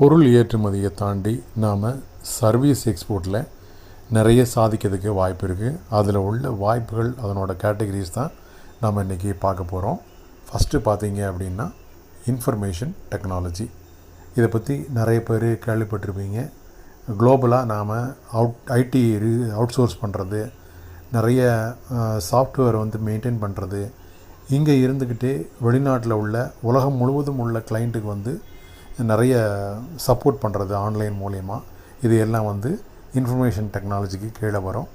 பொருள் ஏற்றுமதியை தாண்டி நாம் சர்வீஸ் எக்ஸ்போர்ட்டில் நிறைய சாதிக்கிறதுக்கு வாய்ப்பு இருக்குது அதில் உள்ள வாய்ப்புகள் அதனோட கேட்டகரிஸ் தான் நாம் இன்றைக்கி பார்க்க போகிறோம் ஃபஸ்ட்டு பார்த்தீங்க அப்படின்னா இன்ஃபர்மேஷன் டெக்னாலஜி இதை பற்றி நிறைய பேர் கேள்விப்பட்டிருப்பீங்க. குளோபலாக நாம் அவுட் ஐடி அவுட் சோர்ஸ் பண்ணுறது நிறைய சாஃப்ட்வேர் வந்து மெயின்டைன் பண்ணுறது இங்கே இருந்துக்கிட்டே வெளிநாட்டில் உள்ள உலகம் முழுவதும் உள்ள கிளைண்ட்டுக்கு வந்து நிறைய சப்போர்ட் பண்ணுறது ஆன்லைன் மூலயமா. இது எல்லாம் வந்து இன்ஃபர்மேஷன் டெக்னாலஜிக்கு கீழே வரும்.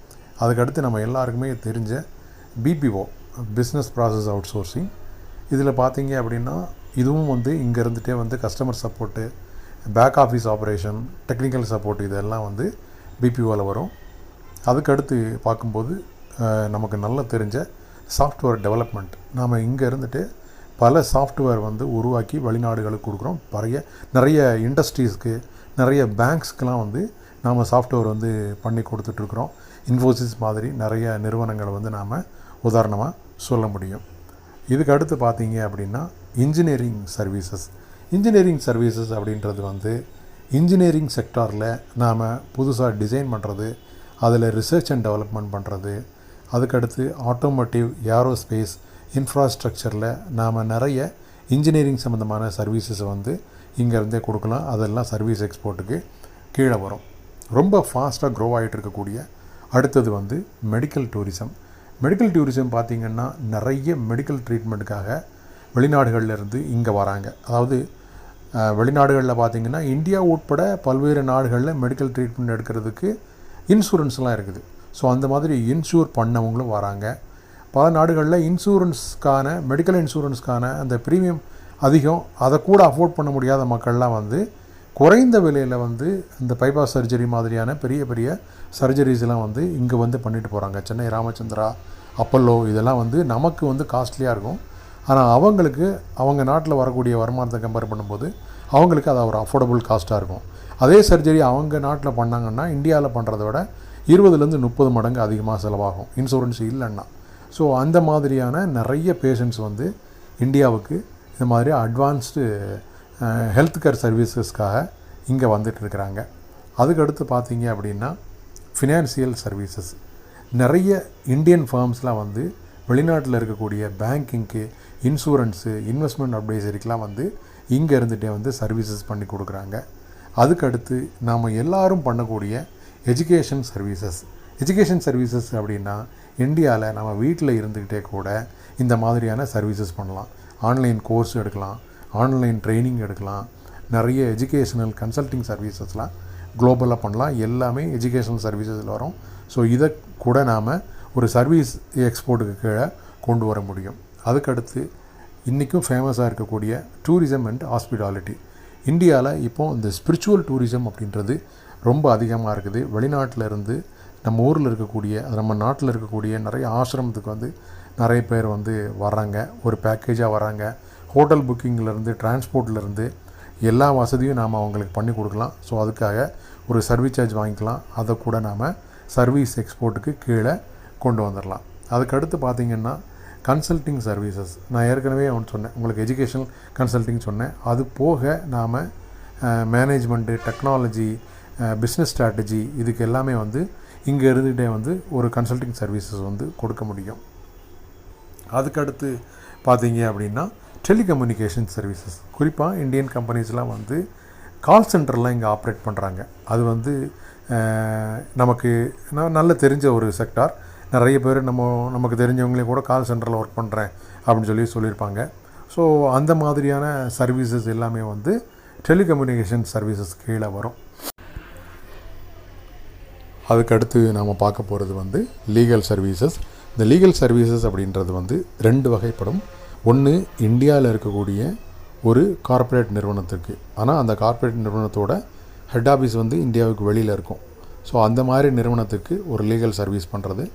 அதுக்கடுத்து நம்ம எல்லாருக்குமே தெரிஞ்ச BPO business process outsourcing இதில் பார்த்தீங்க அப்படின்னா இதுவும் வந்து இங்கே இருந்துகிட்டே வந்து customer support back office operation technical support இதெல்லாம் வந்து பிபிஓவில் வரும். அதுக்கடுத்து பார்க்கும்போது நமக்கு நல்லா தெரிஞ்ச சாஃப்ட்வேர் டெவலப்மெண்ட் நாம் இங்கே இருந்துட்டு பல சாஃப்ட்வேர் வந்து உருவாக்கி வெளிநாடுகளுக்கு கொடுக்குறோம். நிறைய நிறைய இண்டஸ்ட்ரீஸ்க்கு நிறைய பேங்க்ஸ்க்கெலாம் வந்து நாம் சாஃப்ட்வேர் வந்து பண்ணி கொடுத்துட்ருக்குறோம். இன்ஃபோசிஸ் மாதிரி நிறைய நிறுவனங்களை வந்து நாம் உதாரணமாக சொல்ல முடியும். இதுக்கு அடுத்து பார்த்தீங்க அப்படின்னா இன்ஜினியரிங் சர்வீசஸ் இன்ஜினியரிங் சர்வீசஸ் அப்படின்றது வந்து இன்ஜினியரிங் செக்டாரில் நாம் புதுசாக டிசைன் பண்ணுறது அதில் ரிசர்ச் அண்ட் டெவலப்மெண்ட் பண்ணுறது அதுக்கடுத்து ஆட்டோமோட்டிவ் ஏரோஸ்பேஸ் இன்ஃப்ராஸ்ட்ரக்சரில் நாம் நிறைய இன்ஜினியரிங் சம்மந்தமான சர்வீசஸை வந்து இங்கேருந்தே கொடுக்கலாம். அதெல்லாம் சர்வீஸ் எக்ஸ்போர்ட்டுக்கு கீழே வரும். ரொம்ப ஃபாஸ்ட்டாக க்ரோ ஆகிட்டு இருக்கக்கூடிய அடுத்தது வந்து மெடிக்கல் டூரிசம் மெடிக்கல் டூரிசம் பார்த்திங்கன்னா நிறைய மெடிக்கல் ட்ரீட்மெண்ட்டுக்காக வெளிநாடுகள்லேருந்து இங்கே வராங்க. அதாவது வெளிநாடுகளில் பார்த்திங்கன்னா இந்தியா உட்பட பல்வேறு நாடுகளில் மெடிக்கல் ட்ரீட்மெண்ட் எடுக்கிறதுக்கு இன்சூரன்ஸ்லாம் இருக்குது. ஸோ அந்த மாதிரி இன்சூர் பண்ணவங்களும் வராங்க. பல நாடுகளில் இன்சூரன்ஸ்க்கான மெடிக்கல் இன்சூரன்ஸ்க்கான அந்த ப்ரீமியம் அதிகம். அதை கூட அஃபோர்ட் பண்ண முடியாத மக்கள்லாம் வந்து குறைந்த விலையில் வந்து இந்த பைபாஸ் சர்ஜரி மாதிரியான பெரிய பெரிய சர்ஜரிஸ்லாம் வந்து இங்கே வந்து பண்ணிட்டு போகிறாங்க சென்னை ராமச்சந்திரா அப்பல்லோ இதெல்லாம் வந்து நமக்கு வந்து காஸ்ட்லியாக இருக்கும். ஆனால் அவங்களுக்கு அவங்க நாட்டில் வரக்கூடிய வருமானத்தை கம்பேர் பண்ணும்போது அவங்களுக்கு அது ஒரு அஃபோர்டபுள் காஸ்ட்டாக இருக்கும். அதே சர்ஜரி அவங்க நாட்டில் பண்ணாங்கன்னா இந்தியாவில் பண்ணுறத விட இருபதுலேருந்து முப்பது மடங்கு அதிகமாக செலவாகும். இன்சூரன்ஸ் இல்லைன்னா. ஸோ அந்த மாதிரியான நிறைய பேஷண்ட்ஸ் வந்து இந்தியாவுக்கு இந்த மாதிரி அட்வான்ஸ்டு ஹெல்த் கேர் சர்வீசஸ்க்காக இங்கே வந்துட்டு இருக்கிறாங்க. அதுக்கடுத்து பார்த்தீங்க அப்படின்னா ஃபினான்சியல் சர்வீசஸ் நிறைய இந்தியன் ஃபார்ம்ஸ்லாம் வந்து வெளிநாட்டில் இருக்கக்கூடிய பேங்கிங்க்கு இன்சூரன்ஸு இன்வெஸ்ட்மெண்ட் அட்வைசரிக்கெலாம் வந்து இங்கே இருந்துகிட்டே வந்து சர்வீசஸ் பண்ணி கொடுக்குறாங்க. அதுக்கடுத்து நாம் எல்லாரும் பண்ணக்கூடிய எஜுகேஷன் சர்வீசஸ் எஜுகேஷன் சர்வீசஸ் அப்படின்னா இந்தியாவில் நம்ம வீட்டில் இருந்துக்கிட்டே கூட இந்த மாதிரியான சர்வீசஸ் பண்ணலாம். ஆன்லைன் கோர்ஸ் எடுக்கலாம் ஆன்லைன் ட்ரைனிங் எடுக்கலாம் நிறைய எஜுகேஷனல் கன்சல்டிங் சர்வீசஸ்லாம் குளோபலாக பண்ணலாம். எல்லாமே எஜுகேஷனல் சர்வீசஸில் வரும். ஸோ இதை கூட நாம் ஒரு சர்வீஸ் எக்ஸ்போர்ட்டுக்கு கீழே கொண்டு வர முடியும். அதுக்கடுத்து இன்றைக்கும் ஃபேமஸாக இருக்கக்கூடிய டூரிசம் அண்ட் ஹாஸ்பிட்டாலிட்டி இந்தியாவில் இப்போது இந்த ஸ்பிரிச்சுவல் டூரிசம் அப்படின்றது ரொம்ப அதிகமாக இருக்குது. வெளிநாட்டில் இருந்து நம்ம ஊரில் இருக்கக்கூடிய அது நம்ம நாட்டில் இருக்கக்கூடிய நிறைய ஆசிரமத்துக்கு வந்து நிறைய பேர் வந்து வராங்க ஒரு பேக்கேஜாக வராங்க ஹோட்டல் புக்கிங்லேருந்து டிரான்ஸ்போர்ட்லேருந்து எல்லா வசதியும் நாம் அவங்களுக்கு பண்ணி கொடுக்கலாம். ஸோ அதுக்காக ஒரு சர்வீஸ் சார்ஜ் வாங்கிக்கலாம். அதை கூட நாம் சர்வீஸ் எக்ஸ்போர்ட்டுக்கு கீழே கொண்டு வந்துடலாம் அதுக்கடுத்து பார்த்திங்கன்னா கன்சல்டிங் சர்வீசஸ் நான் ஏற்கனவே ஒன்று சொன்னேன். உங்களுக்கு எஜுகேஷனல் கன்சல்டிங் சொன்னேன். அது போக நாம் மேனேஜ்மெண்ட்டு டெக்னாலஜி பிஸ்னஸ் ஸ்ட்ராட்டஜி இதுக்கு எல்லாமே வந்து இங்கே இருந்துகிட்டே வந்து ஒரு கன்சல்டிங் சர்வீசஸ் வந்து கொடுக்க முடியும். அதுக்கடுத்து பார்த்தீங்க அப்படின்னா டெலிகம்யூனிகேஷன் சர்வீசஸ் குறிப்பாக இந்தியன் கம்பெனிஸ்லாம் வந்து கால் சென்டர்லாம் இங்கே ஆப்ரேட் பண்ணுறாங்க அது வந்து நமக்கு நல்ல தெரிஞ்ச ஒரு செக்டார் நிறைய பேர் நம்ம நமக்கு தெரிஞ்சவங்களே கூட கால் சென்டரில் ஒர்க் பண்ணுறேன் அப்படின்னு சொல்லி சொல்லியிருப்பாங்க. ஸோ அந்த மாதிரியான சர்வீசஸ் எல்லாமே வந்து டெலிகம்யூனிகேஷன் சர்வீசஸ் கீழே வரும். அதுக்கடுத்து நாம் பார்க்க போகிறது வந்து லீகல் சர்வீசஸ் இந்த லீகல் சர்வீசஸ் அப்படின்றது வந்து ரெண்டு வகைப்படும். ஒன்று இந்தியாவில் இருக்கக்கூடிய ஒரு கார்ப்பரேட் நிறுவனத்துக்கு. ஆனால் அந்த கார்ப்பரேட் நிறுவனத்தோட ஹெட் ஆஃபீஸ் வந்து இந்தியாவுக்கு வெளியில் இருக்கும். ஸோ அந்த மாதிரி நிறுவனத்துக்கு ஒரு லீகல் சர்வீஸ் பண்ணுறது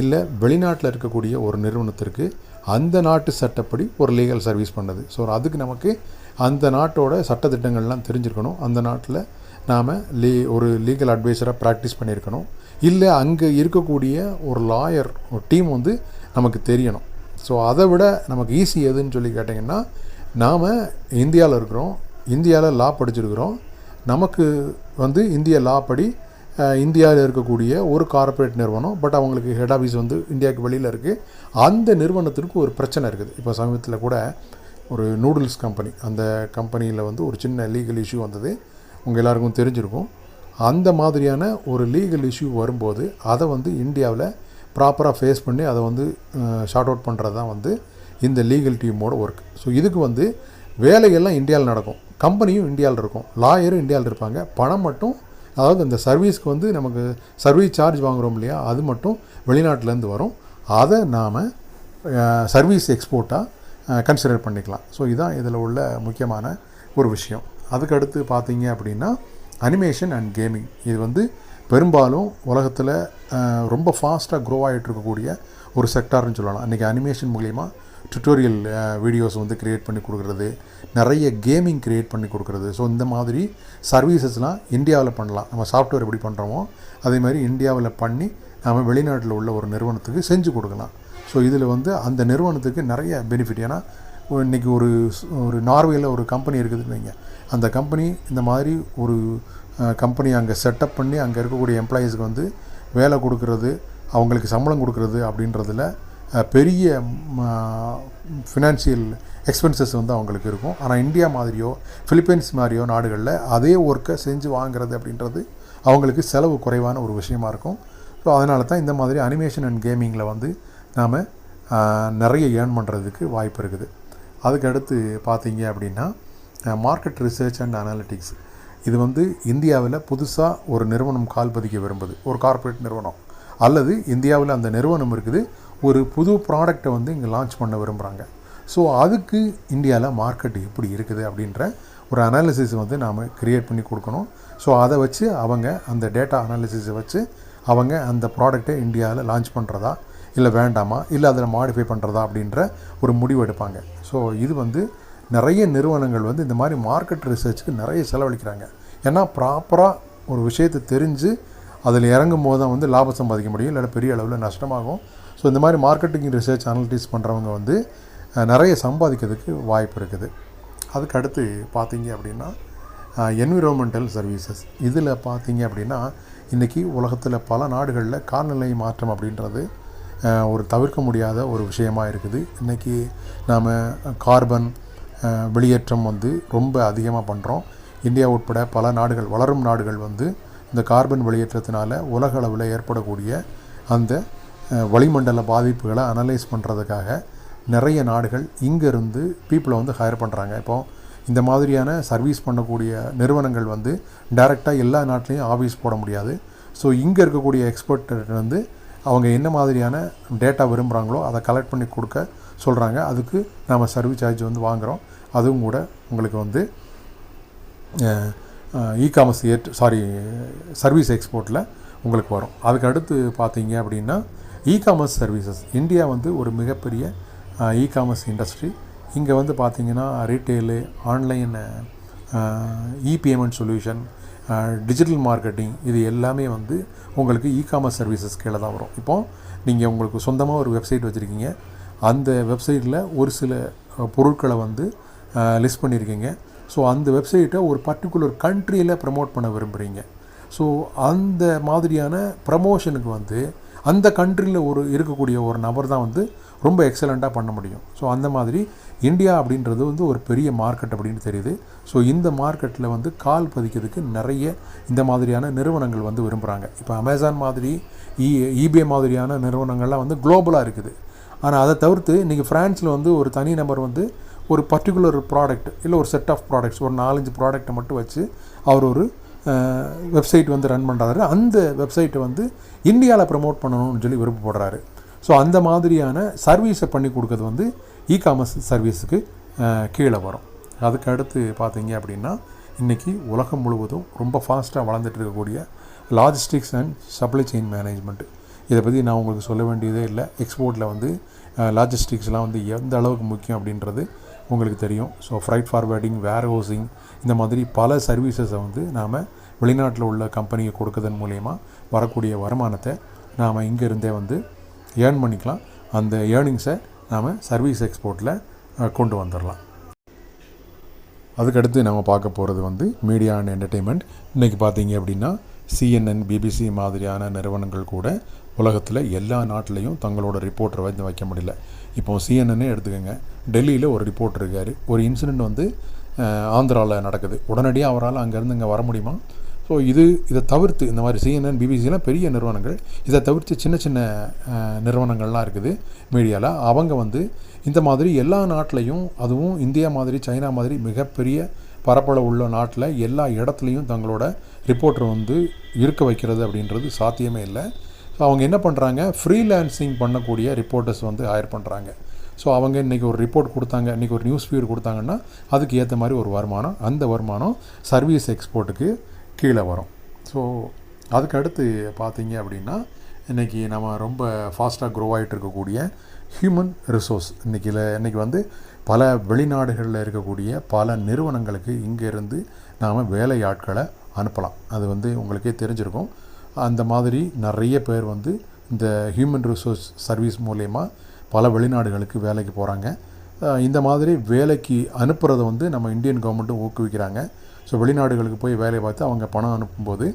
இல்லை வெளிநாட்டில் இருக்கக்கூடிய ஒரு நிறுவனத்திற்கு அந்த நாட்டு சட்டப்படி ஒரு லீகல் சர்வீஸ் பண்ணுது ஸோ அதுக்கு நமக்கு அந்த நாட்டோட சட்டத்திட்டங்கள்லாம் தெரிஞ்சிருக்கணும். அந்த நாட்டில் நாம் லீ ஒரு லீகல் அட்வைஸராக ப்ராக்டிஸ் பண்ணியிருக்கணும். இல்லை அங்கே இருக்கக்கூடிய ஒரு லாயர் ஒரு டீம் வந்து நமக்கு தெரியணும். ஸோ அதை விட நமக்கு ஈஸி எதுன்னு சொல்லி கேட்டிங்கன்னா நாம் இந்தியாவில் இருக்கிறோம் இந்தியாவில் லா படிச்சிருக்கிறோம். நமக்கு வந்து இந்திய லா படி இந்தியாவில் இருக்கக்கூடிய ஒரு கார்ப்பரேட் நிறுவனம் பட் அவங்களுக்கு ஹெட் ஆஃபீஸ் வந்து இந்தியாவுக்கு வெளியில் இருக்குது அந்த நிறுவனத்திற்கு ஒரு பிரச்சனை இருக்குது. இப்போ சமீபத்தில் கூட ஒரு நூடுல்ஸ் கம்பெனி அந்த கம்பெனியில் வந்து ஒரு சின்ன லீகல் இஷ்யூ வந்தது. உங்கள் எல்லாருக்கும் தெரிஞ்சிருக்கும். அந்த மாதிரியான ஒரு லீகல் இஷ்யூ வரும்போது அதை வந்து இந்தியாவில் ப்ராப்பராக ஃபேஸ் பண்ணி அதை வந்து ஷார்ட் அவுட் பண்ணுறது தான் வந்து இந்த லீகல் டீமோட ஒர்க் ஸோ இதுக்கு வந்து வேலையெல்லாம் இந்தியாவில் நடக்கும். கம்பெனியும் இந்தியாவில் இருக்கும். லாயரும் இந்தியாவில் இருப்பாங்க. பணம் மட்டும் அதாவது இந்த சர்வீஸ்க்கு வந்து நமக்கு சர்வீஸ் சார்ஜ் வாங்குகிறோம் இல்லையா அது மட்டும் வெளிநாட்டிலேருந்து வரும். அதை நாம் சர்வீஸ் எக்ஸ்போர்ட்டாக கன்சிடர் பண்ணிக்கலாம். ஸோ இதுதான் இதில் உள்ள முக்கியமான ஒரு விஷயம். அதுக்கடுத்து பார்த்தீங்க அப்படின்னா அனிமேஷன் அண்ட் கேமிங் இது வந்து பெரும்பாலும் உலகத்தில் ரொம்ப ஃபாஸ்ட்டாக க்ரோ ஆகிட்டு இருக்கக்கூடிய ஒரு செக்டார்னு சொல்லலாம். அன்றைக்கி அனிமேஷன் மூலிமா டுட்டோரியல் வீடியோஸ் வந்து க்ரியேட் பண்ணி கொடுக்குறது நிறைய கேமிங் க்ரியேட் பண்ணி கொடுக்குறது. ஸோ இந்த மாதிரி சர்வீசஸ்லாம் இந்தியாவில் பண்ணலாம். நம்ம சாஃப்ட்வேர் எப்படி பண்ணுறோமோ அதே மாதிரி இந்தியாவில் பண்ணி நம்ம வெளிநாட்டில் உள்ள ஒரு நிறுவனத்துக்கு செஞ்சு கொடுக்கலாம். ஸோ இதில் வந்து அந்த நிறுவனத்துக்கு நிறைய பெனிஃபிட் ஏன்னா இன்றைக்கி ஒரு ஒரு நார்வேயில் ஒரு கம்பெனி இருக்குதுன்னு வைங்க. அந்த கம்பெனி இந்த மாதிரி ஒரு கம்பெனி அங்கே செட்டப் பண்ணி அங்கே இருக்கக்கூடிய எம்ப்ளாயீஸ்க்கு வந்து வேலை கொடுக்கறது அவங்களுக்கு சம்பளம் கொடுக்கறது அப்படின்றதுல பெரிய ஃபினான்ஷியல் எக்ஸ்பென்சஸ் வந்து அவங்களுக்கு இருக்கும். ஆனால் இந்தியா மாதிரியோ ஃபிலிப்பைன்ஸ் மாதிரியோ நாடுகளில் அதே ஒர்க்கை செஞ்சு வாங்குறது அப்படின்றது அவங்களுக்கு செலவு குறைவான ஒரு விஷயமா இருக்கும். ஸோ அதனால தான் இந்த மாதிரி அனிமேஷன் அண்ட் கேமிங்கில் வந்து நாம் நிறைய ஏர்ன் பண்ணுறதுக்கு வாய்ப்பு இருக்குது. அதுக்கு அடுத்து பார்த்தீங்க அப்படின்னா மார்க்கெட் ரிசர்ச் அண்ட் அனாலிட்டிக்ஸ் இது வந்து இந்தியாவில் புதுசாக ஒரு நிறுவனம் கால் பதிக்க விரும்புது. ஒரு கார்ப்பரேட் நிறுவனம். அல்லது இந்தியாவில் அந்த நிறுவனம் இருக்குது. ஒரு புது ப்ராடக்டை வந்து இங்கே லான்ச் பண்ண விரும்புகிறாங்க ஸோ அதுக்கு இந்தியாவில் மார்க்கெட் எப்படி இருக்குது அப்படின்ற ஒரு அனாலிசிஸ் வந்து நாம் க்ரியேட் பண்ணி கொடுக்கணும். ஸோ அதை வச்சு அவங்க அந்த டேட்டா அனாலிசிஸை வச்சு அவங்க அந்த ப்ராடக்ட்டை இந்தியாவில் லான்ச் பண்ணுறதா இல்லை வேண்டாமா? இல்லை அதில் மாடிஃபை பண்ணுறதா அப்படின்ற ஒரு முடிவு எடுப்பாங்க. ஸோ இது வந்து நிறைய நிறுவனங்கள் வந்து இந்த மாதிரி மார்க்கெட் ரிசர்ச்சுக்கு நிறைய செலவழிக்கிறாங்க. ஏன்னா ப்ராப்பராக ஒரு விஷயத்தை தெரிஞ்சு அதில் இறங்கும் போது தான் வந்து லாபம் சம்பாதிக்க முடியும். இல்லை பெரிய அளவில் நஷ்டமாகும். ஸோ இந்த மாதிரி மார்க்கெட்டிங் ரிசர்ச் அனலிட்டிஸ் பண்ணுறவங்க வந்து நிறைய சம்பாதிக்கிறதுக்கு வாய்ப்பு இருக்குது. அதுக்கு அடுத்து பார்த்தீங்க அப்படின்னா என்விரான்மெண்டல் சர்வீசஸ் இதில் பார்த்தீங்க அப்படின்னா இன்றைக்கி உலகத்தில் பல நாடுகளில் காலநிலை மாற்றம் அப்படின்றது ஒரு தவிர்க்க முடியாத ஒரு விஷயமாக இருக்குது. இன்றைக்கி நாம் கார்பன் வெளியேற்றம் வந்து ரொம்ப அதிகமாக பண்ணுறோம் இந்தியா உட்பட பல நாடுகள் வளரும் நாடுகள் வந்து இந்த கார்பன் வெளியேற்றத்தினால உலக அளவில் ஏற்படக்கூடிய அந்த வளிமண்டல பாதிப்புகளை அனலைஸ் பண்ணுறதுக்காக நிறைய நாடுகள் இங்கேருந்து பீப்புளை வந்து ஹையர் பண்ணுறாங்க இப்போ இந்த மாதிரியான சர்வீஸ் பண்ணக்கூடிய நிறுவனங்கள் வந்து டைரெக்டாக எல்லா நாட்டிலையும் ஆஃபீஸ் போட முடியாது. ஸோ இங்கே இருக்கக்கூடிய எக்ஸ்பர்ட் வந்து அவங்க என்ன மாதிரியான டேட்டா விரும்புகிறாங்களோ அதை கலெக்ட் பண்ணி கொடுக்க சொல்கிறாங்க அதுக்கு நாம் சர்வீஸ் சார்ஜ் வந்து வாங்குகிறோம் அதுவும் கூட உங்களுக்கு வந்து இ காமர்ஸ் ஏட் சாரி சர்வீஸ் எக்ஸ்போர்ட்டில் உங்களுக்கு வரும். அதுக்கு அடுத்து பார்த்தீங்க அப்படின்னா இ காமர்ஸ் சர்வீசஸ் இந்தியா வந்து ஒரு மிகப்பெரிய இ காமர்ஸ் இண்டஸ்ட்ரி இங்கே வந்து பார்த்தீங்கன்னா retail online e payment solution digital marketing இது எல்லாமே வந்து உங்களுக்கு இ காமர்ஸ் சர்வீசஸ் கீழே தான் வரும். இப்போது நீங்கள் உங்களுக்கு சொந்தமாக ஒரு வெப்சைட் வச்சுருக்கீங்க. அந்த வெப்சைட்டில் ஒரு சில பொருட்களை வந்து லிஸ்ட் பண்ணியிருக்கீங்க. ஸோ அந்த வெப்சைட்டை ஒரு பர்டிகுலர் கண்ட்ரியில் ப்ரமோட் பண்ண விரும்புகிறீங்க ஸோ அந்த மாதிரியான ப்ரமோஷனுக்கு வந்து அந்த கண்ட்ரியில் ஒரு இருக்கக்கூடிய ஒரு நபர் தான் வந்து ரொம்ப எக்ஸலண்ட்டாக பண்ண முடியும். ஸோ அந்த மாதிரி இந்தியா அப்படின்றது வந்து ஒரு பெரிய மார்க்கெட் அப்படின்னு தெரியுது. ஸோ இந்த மார்க்கெட்டில் வந்து கால் பதிக்கிறதுக்கு நிறைய இந்த மாதிரியான நிறுவனங்கள் வந்து விரும்புகிறாங்க இப்போ அமேசான் மாதிரி e, இ ஈபே மாதிரியான நிறுவனங்கள்லாம் வந்து குளோபலாக இருக்குது. ஆனால் அதை தவிர்த்து இன்றைக்கி ஃப்ரான்ஸில் வந்து ஒரு தனி நபர் வந்து ஒரு பர்டிகுலர் ப்ராடக்ட் இல்லை ஒரு செட் ஆஃப் ப்ராடக்ட்ஸ் ஒரு நாலஞ்சு ப்ராடக்ட்டை மட்டும் வச்சு அவர் ஒரு வெப்சைட் வந்து ரன் பண்ணுறாரு அந்த வெப்சைட்டை வந்து இந்தியாவில் ப்ரமோட் பண்ணணும்னு சொல்லி விருப்பப்படுறாரு. ஸோ அந்த மாதிரியான சர்வீஸை பண்ணி கொடுக்கறது வந்து இ காமர்ஸ் சர்வீஸுக்கு கீழே வரும். அதுக்கு அடுத்து பார்த்தீங்க அப்படின்னா இன்றைக்கி உலகம் முழுவதும் ரொம்ப ஃபாஸ்ட்டாக வளர்ந்துட்டு இருக்கக்கூடிய logistics and supply chain management இதை பற்றி நான் உங்களுக்கு சொல்ல வேண்டியதே இல்லை. எக்ஸ்போர்ட்டில் வந்து லாஜிஸ்டிக்ஸ்லாம் வந்து எந்த அளவுக்கு முக்கியம் அப்படின்றது உங்களுக்கு தெரியும். So freight forwarding warehousing இந்த மாதிரி பல சர்வீசஸை வந்து நாம் வெளிநாட்டில் உள்ள கம்பெனிக்கு கொடுக்கறதன் மூலயமா வரக்கூடிய வருமானத்தை நாம் இங்கேருந்தே வந்து ஏர்ன் பண்ணிக்கலாம். அந்த ஏர்னிங்ஸை நாம் சர்வீஸ் எக்ஸ்போர்ட்டில் கொண்டு வந்துடலாம் அதுக்கடுத்து நம்ம பார்க்க போகிறது வந்து மீடியா அண்ட் என்டர்டெயின்மெண்ட் இன்றைக்கி பார்த்தீங்க அப்படின்னா சிஎன்என் பிபிசி மாதிரியான நிறுவனங்கள் கூட உலகத்தில் எல்லா நாட்டிலையும் தங்களோட ரிப்போர்ட்டரை வந்து வைக்க முடியல. இப்போ சிஎன்என்னே எடுத்துக்கோங்க. டெல்லியில் ஒரு ரிப்போர்ட் இருக்கார். ஒரு இன்சிடெண்ட் வந்து ஆந்திராவில் நடக்குது. உடனடியாக அவரால் அங்கேருந்து இங்கே வர முடியுமா? ஸோ இது இதை தவிர்த்து இந்த மாதிரி சிஎன்என் பிபிசிலாம் பெரிய நிறுவனங்கள். இதை தவிர்த்து சின்ன சின்ன நிறுவனங்கள்லாம் இருக்குது மீடியாவில் அவங்க வந்து இந்த மாதிரி எல்லா நாட்டிலையும் அதுவும் இந்தியா மாதிரி சைனா மாதிரி மிகப்பெரிய பரப்பளவு உள்ள நாட்டில் எல்லா இடத்துலையும் தங்களோட ரிப்போர்ட்டர் வந்து இருக்க வைக்கிறது அப்படின்றது சாத்தியமே இல்லை. ஸோ அவங்க என்ன பண்ணுறாங்க ஃப்ரீலான்சிங் பண்ணக்கூடிய ரிப்போர்ட்டர்ஸ் வந்து ஹையர் பண்ணுறாங்க ஸோ அவங்க இன்றைக்கி ஒரு ரிப்போர்ட் கொடுத்தாங்க இன்றைக்கி ஒரு நியூஸ் ஃபீட் கொடுத்தாங்கன்னா அதுக்கு ஏற்ற மாதிரி ஒரு வருமானம் அந்த வருமானம் சர்வீஸ் எக்ஸ்போர்ட்டுக்கு கீழே வரும். ஸோ அதுக்கடுத்து பார்த்தீங்க அப்படின்னா இன்றைக்கி நம்ம ரொம்ப ஃபாஸ்ட்டாக க்ரோ ஆகிட்டு இருக்கக்கூடிய ஹியூமன் ரிசோர்ஸ் இன்றைக்கி இன்றைக்கி வந்து பல வெளிநாடுகளில் இருக்கக்கூடிய பல நிறுவனங்களுக்கு இங்கே இருந்து நாம் வேலை ஆட்களை அனுப்பலாம். அது வந்து உங்களுக்கே தெரிஞ்சிருக்கும். அந்த மாதிரி நிறைய பேர் வந்து இந்த ஹியூமன் ரிசோர்ஸ் சர்வீஸ் மூலயமா பல வெளிநாடுகளுக்கு வேலைக்கு போகிறாங்க இந்த மாதிரி வேலைக்கு அனுப்புகிறத வந்து நம்ம இந்தியன் கவர்மெண்ட்டும் ஊக்குவிக்கிறாங்க. ஸோ வெளிநாடுகளுக்கு போய் வேலை பார்த்து அவங்க பணம் அனுப்பும்போது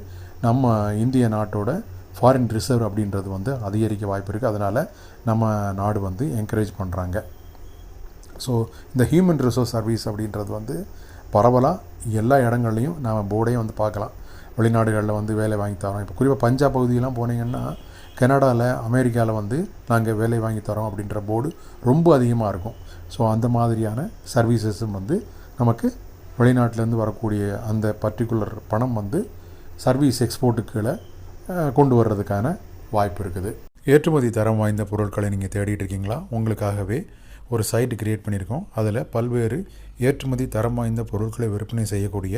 நம்ம இந்திய நாட்டோட ஃபாரின் ரிசர்வ் அப்படின்றது வந்து அதிகரிக்க வாய்ப்பு இருக்குது அதனால் நம்ம நாடு வந்து என்கரேஜ் பண்ணுறாங்க ஸோ இந்த ஹியூமன் ரிசோர்ஸ் சர்வீஸ் அப்படின்றது வந்து பரவலாக எல்லா இடங்கள்லையும் நாம் போர்டையும் வந்து பார்க்கலாம். வெளிநாடுகளில் வந்து வேலை வாங்கி தரோம். இப்போ குறிப்பாக பஞ்சாப் பகுதியெல்லாம் போனீங்கன்னா கனடாவில் அமெரிக்காவில் வந்து நாங்கள் வேலை வாங்கி தரோம் அப்படின்ற போர்டு ரொம்ப அதிகமாக இருக்கும். ஸோ அந்த மாதிரியான சர்வீசஸும் வந்து நமக்கு வெளிநாட்டிலேருந்து வரக்கூடிய அந்த பர்டிகுலர் பணம் வந்து சர்வீஸ் எக்ஸ்போர்ட்டுக்குள்ளே கொண்டு வர்றதுக்கான வாய்ப்பு இருக்குது. ஏற்றுமதி தரம் வாய்ந்த பொருட்களை நீங்கள் தேடிட்டு இருக்கீங்களா? உங்களுக்காகவே ஒரு சைட் கிரியேட் பண்ணியிருக்கோம். அதில் பல்வேறு ஏற்றுமதி தரம் வாய்ந்த பொருட்களை விற்பனை செய்யக்கூடிய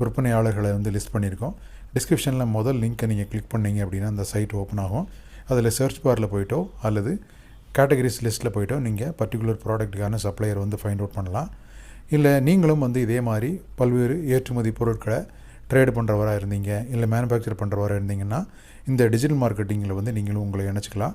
விற்பனையாளர்களை வந்து லிஸ்ட் பண்ணியிருக்கோம். டிஸ்கிரிப்ஷனில் முதல் லிங்க்கை நீங்கள் கிளிக் பண்ணீங்க அப்படின்னா அந்த சைட் ஓப்பன் ஆகும். அதில் சர்ச் பாரில் போயிட்டோ அல்லது கேட்டகரிஸ் லிஸ்ட்டில் போயிட்டோ நீங்கள் பர்டிகுலர் ப்ராடக்ட்டுக்கான சப்ளையர் வந்து ஃபைண்ட் அவுட் பண்ணலாம். இல்லை நீங்களும் வந்து இதே மாதிரி பல்வேறு ஏற்றுமதி பொருட்களை ட்ரேடு பண்ணுறவராக இருந்தீங்க இல்லை மேனுஃபேக்சர் பண்ணுறவராக இருந்தீங்கன்னா இந்த டிஜிட்டல் மார்க்கெட்டிங்கில் வந்து நீங்களும் உங்களை இணைச்சிக்கலாம்.